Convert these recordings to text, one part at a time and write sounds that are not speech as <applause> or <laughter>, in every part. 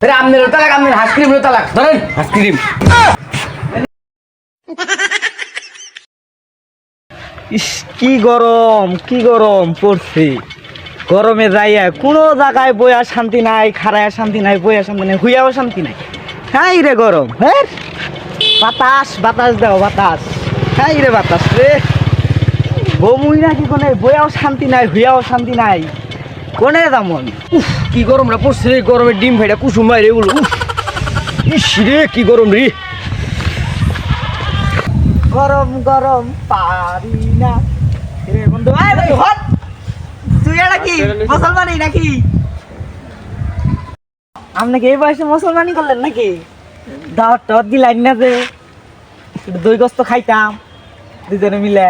আপনার তালাক তালাক। ধরেন কি গরম কি গরম পড়ছে। গরমে যাইয়া কোনো জায়গায় বইয়া শান্তি নাই খারায়া শান্তি নাই, বইয়া শান্তি নাই, হুইয়াও শান্তি নাই। হ্যাঁ রে গরম হ্যাঁ বাতাস বাতাস দাও, বাতাস। হ্যাঁ রে বাতাস রে। বমুই নাকি কোনে বইয়াও শান্তি নাই, হুইয়াও শান্তি নাই। কোনে উফ কি গরম রে পড়ছে রে গরমে ডিম ভাইটা কুসুম বাইরে বলো উফ। ইস রে কি গরম রে। গরম গরম পারি না। রে বন্ধু আয় বন্ধু হট। তুই এটা কি মুসলমানি নাকি? আপনাকে এই বয়সে মুসলমানি করলেন নাকি? দাওয়াত টাওয়াত দিলেন না যে দই গোস্ত খাইতাম দুজনে মিলে।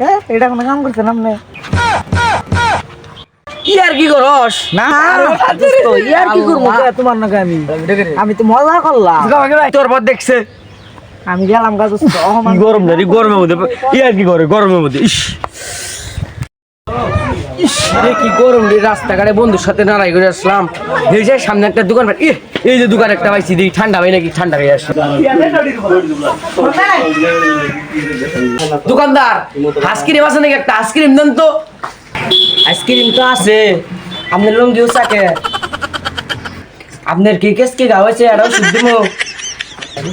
হ্যাঁ এটা কোনো কাম করছেন আপনি? কি কি করস? না। দোস্ত, কি করব? তোমার নাকি আমি। আমি তো মজা করলাম। তোর পর দেখছে। আমি গেলাম গাছ গরম রে গরমের মধ্যে ই কি করে গরমের মধ্যে ইস। ইস রে কি গরম রে রাস্তাঘাটে বন্ধুর সাথে নাড়াই করে আসলাম। এই যে সামনে একটা দোকান পাই এই যে দোকান একটা পাইছি দেখি ঠান্ডা ভাই নাকি ঠান্ডা হয়ে আসে। দোকানদার আইসক্রিম আছে নাকি একটা? আইসক্রিম দেন তো। আইসক্রিম তো আছে। আপনার লঙ্গিও চাকে আপনার কি কেস কি গা হয়েছে এটাও শুদ্ধ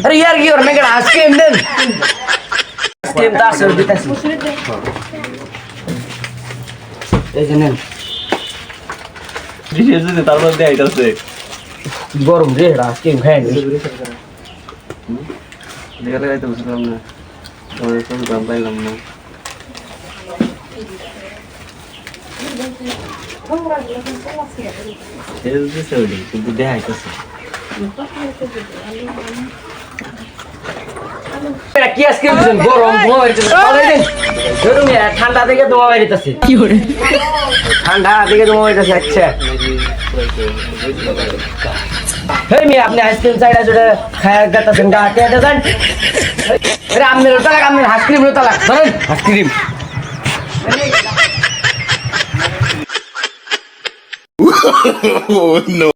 আরে ইয়ার কি করবে একটা আইসক্রিম দেন? আইসক্রিম তো আছে দিতেছি। এই যে নেন। তারপর দেখাইতেছে কি গরম রে এটা আইসক্রিম খাই নি। দেখালে গাইতে বুঝলাম না। তোমার কোনো দাম পাইলাম না। কিন্তু দেখাইতেছে এটা কি আইসক্রিম দিছেন গরম ধোঁয়া বেরিতেছে। পালাই দেন। ধরুন মিয়া, ঠান্ডা থেকে ধোঁয়া বেরিতেছে। কি করে? ঠান্ডা থেকে ধোঁয়া বেরিতেছে আচ্ছা। হেই মিয়া আপনি আইসক্রিম চাইটা জুড়ে খায়া গাতাছেন গা কে দেন। আরে আপনার তালাক আপনার আইসক্রিম তালাক। ধরেন। <laughs> আইসক্রিম